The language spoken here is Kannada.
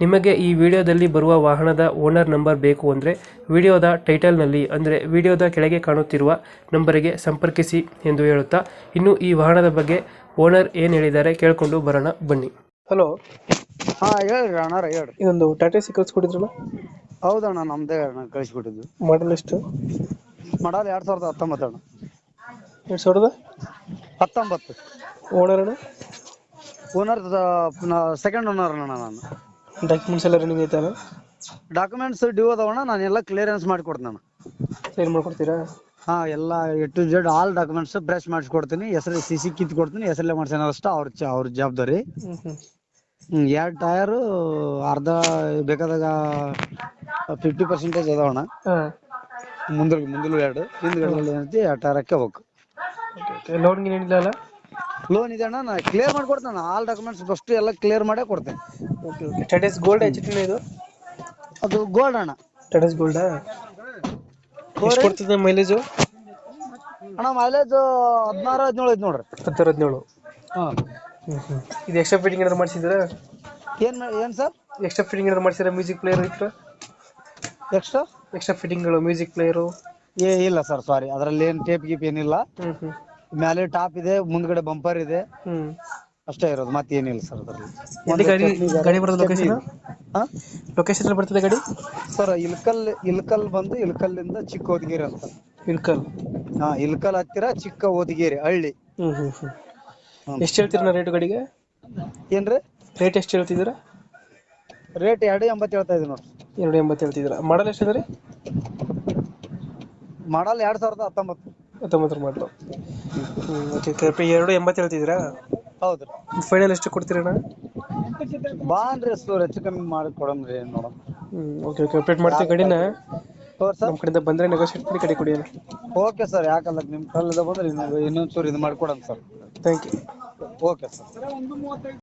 ನಿಮಗೆ ಈ ವಿಡಿಯೋದಲ್ಲಿ ಬರುವ ವಾಹನದ ಓನರ್ ನಂಬರ್ ಬೇಕು ಅಂದರೆ ವಿಡಿಯೋದ ಟೈಟಲ್ನಲ್ಲಿ ಅಂದರೆ ವಿಡಿಯೋದ ಕೆಳಗೆ ಕಾಣುತ್ತಿರುವ ನಂಬರಿಗೆ ಸಂಪರ್ಕಿಸಿ ಎಂದು ಹೇಳುತ್ತಾ ಇನ್ನು ಈ ವಾಹನದ ಬಗ್ಗೆ ಓನರ್ ಏನು ಹೇಳಿದ್ದಾರೆ ಕೇಳಿಕೊಂಡು ಬರೋಣ ಬನ್ನಿ. ಹಲೋ. ಹಾಂ ಹೇಳ್ರಿ ಅಣ್ಣ ಹೇಳ್ರಿ. ಇದೊಂದು ಟಾಟಾ ಸಿ ಕಳಿಸ್ಕೊಟ್ಟಿದ್ರಲ್ಲ? ಹೌದಣ್ಣ ನಮ್ಮದೇ ಅಣ್ಣ ಕಳಿಸ್ಕೊಟ್ಟಿದ್ದು. ಮಾಡಲ್ ಎಷ್ಟು? ಮಾಡಲ್ ಎರಡ್ ಸಾವಿರದ ಹತ್ತೊಂಬತ್ತು ಅಣ್ಣ. ಎರಡು ಸಾವಿರದ? ಹತ್ತೊಂಬತ್ತು. ಓನರ್ ಅಣ್ಣ? ಓನರ್ ಸೆಕೆಂಡ್ ಓನರ್ ಅಣ್ಣ ನಾನು. ಡಾಕ್ಯುಮೆಂಟ್ಸ್ ಎಲ್ಲ ರನ್ನಿಂಗ್ ಐತಲ್ಲ ಡಾಕ್ಯುಮೆಂಟ್ಸ್ ಡ್ಯೂ ಅದಾವಣ್ಣ ನಾನು ಎಲ್ಲ ಕ್ಲಿಯರೆನ್ಸ್ ಮಾಡ್ಕೊಡ್ತೀನಿ ನಾನು. ಸೈನ್ ಮಾಡ್ಕೊಡ್ತೀರಾ? ಹಾ ಎಲ್ಲ A to Z all documents brush ಮಾಡಿಸ್ಕೊಡ್ತೀನಿ. ಹೆಸರು ಸಿ ಸಿ ಕಿತ್ ಕೊಡ್ತೀನಿ ಹೆಸರಲ್ಲೇ ಮಾಡ್ಸೋಣ ಅಷ್ಟೇ ಅವ್ರ ಚ ಅವ್ರ ಜವಾಬ್ದಾರಿ. ಹ್ಞೂ ಹ್ಮ್. ಎರಡು ಟಯರು ಅರ್ಧ ಬೇಕಾದಾಗ ಫಿಫ್ಟಿ ಪರ್ಸೆಂಟೇಜ್ ಅದಾವಣ್ಣ. ಹಾಂ. ಮುಂದ್ರ ಮುಂದಲು ಎರಡು ಹಿಂದ್ಗಡೆ ಏನೈತಿ ಎರಡು ಟಯರ್ ಹಾಕ್ಕೋಬೇಕು ಓಕೆ ಓಕೆ ಲೋನ್ ಏನಿಲ್ಲ ಅಲ್ಲ? ಲೋನ್ ಇದೆ ಅಣ್ಣ ನಾ ಕ್ಲಿಯರ್ ಮಾಡ್ಕೊಡ್ತೇನೆ ಆಲ್ ಡಾಕ್ಯುಮೆಂಟ್ಸ್ ಫಸ್ಟ್ ಎಲ್ಲ ಕ್ಲಿಯರ್ ಮಾಡೇ ಕೊಡ್ತೇನೆ. Okay okay Tata's gold H ಇದು? ಅದು ಗೋಲ್ಡ್ ಅಣ್ಣ. ಟಾಟಾಸ್ ಗೋಲ್ಡಾ ಎಷ್ಟು ಕೊಡ್ತದೆ ಮೈಲೇಜು ಅಣ್ಣ ಮೈಲೇಜ್ ಹದಿನಾರು ಹದಿನೇಳು ಐತಿ ನೋಡ್ರಿ. ಹತ್ತಾರು ಹದಿನೇಳು. ಹಾ. ಇದು ಎಕ್ಸ್ಟ್ರಾ ಫಿಟ್ಟಿಂಗ್ ಏನಾದ್ರು ಮಾಡಿಸಿದ್ದೀರಾ? ಏನ್ ಏನ್ ಸರ್? ಎಕ್ಸ್ಟ್ರಾ ಫಿಟ್ಟಿಂಗ್ ಏನಾದ್ರು ಮಾಡಿಸಿದ್ರೆ ಮ್ಯೂಸಿಕ್ ಪ್ಲೇಯರ್ ಇತ್ತು ಎಕ್ಸ್ಟ್ರಾ ಎಕ್ಸ್ಟ್ರಾ ಫಿಟ್ಟಿಂಗ್ಗಳು ಮ್ಯೂಸಿಕ್ ಪ್ಲೇಯರು ಏ ಇಲ್ಲ ಸರ್ ಸಾರಿ ಅದರಲ್ಲಿ ಏನು ಟೇಪ್ ಗೀಪ್ ಏನಿಲ್ಲ. ಹ್ಞೂ ಟಾಪ್ ಇದೆ ಮುಂದ್ಗಡೆ ಬಂಪರ್ ಇದೆ. ಅಷ್ಟೇ ಇರೋದು ಮತ್ತೆ ಏನಿಲ್ಲ ಸರ್ ಅದ್ರಲ್ಲಿ. ಎಲ್ಲಿ ಗಾಡಿ ಗಾಡಿ ಬರೋದು ಲೊಕೇಶನ್ ಲೊಕೇಶನ್ ಎಲ್ಲಿ ಬರ್ತದೆ ಗಾಡಿ? ಸರ್ ಇಲ್ಕಲ್ ಇಲ್ಕಲ್ ಬಂದು ಇಲ್ಕಲ್ಲಿಂದ ಚಿಕ್ಕ ಓದಗಿರಿ ಅಂತ. ಇಲ್ಕಲ್. ಹಾ ಇಲ್ಕಲ್ ಹತ್ತಿರ ಚಿಕ್ಕ ಓದಿಗೇರಿ ಹಳ್ಳಿ. ಹ್ಮ್ ಹ್ಮ್. ಎಷ್ಟು ಹೇಳ್ತೀರಾ ರೇಟ್ ಗಾಡಿಗೆ? ಏನ್ರಿ ರೇಟ್? ಎಷ್ಟು ಹೇಳ್ತಿದ್ದೀರಾ? ರೇಟ್ ಎರಡು ಎಂಬತ್ತು ಹೇಳ್ತಾ ಇದ್ದೀನಿ ನೋಡಿ ಎರಡು ಎಂಬತ್ತು ಹೇಳ್ತಿದ್ದೀರಾ. ಮಾಡಲ್ ಎಷ್ಟು ರೀ? ಮಾಡಲ್ ಎರಡ್ ಸಾವಿರದ ಹತ್ತೊಂಬತ್ತು. ಹತ್ತೊಂಬತ್ತರ ಮಾಡಲು ಎರಡು ಎಂಬತ್ತು ಹೇಳ್ತಿದ್ದೀರಾ? ಹೌದ್ರಿ ಫೈನಲ್ ಎಷ್ಟು ಕೊಡ್ತೀರಣ್ಣ? ಬಾ ಅಂದ್ರೆ ಸರ್ ಹೆಚ್ಚು ಕಮ್ಮಿ ಮಾಡಿ ಕೊಡಮ್ರಿ ನೋಡಮ್ ಹ್ಞೂ ಓಕೆ ಓಕೆ ಅಪ್ಡೇಟ್ ಮಾಡ್ತೀವಿ ಗಾಡಿನ ತೋರ್ ಸರ್? ನಮ್ಮ ಕಡೆಯಿಂದ ಬಂದ್ರೆ ನೆಗೋಷಿಯೇಟ್ ಮಾಡಿ ಕಡೆ ಕೊಡಿ ಅಣ್ಣ. ಓಕೆ ಸರ್ ಯಾಕಲ್ಲ ನಿಮ್ ಕಲ್ಲದ ಬಂದ್ರೆ ಇನ್ನೊಂದ್ ಚೂರು ಇದು ಮಾಡ್ಕೊಡೋಣ sir thank you okay sir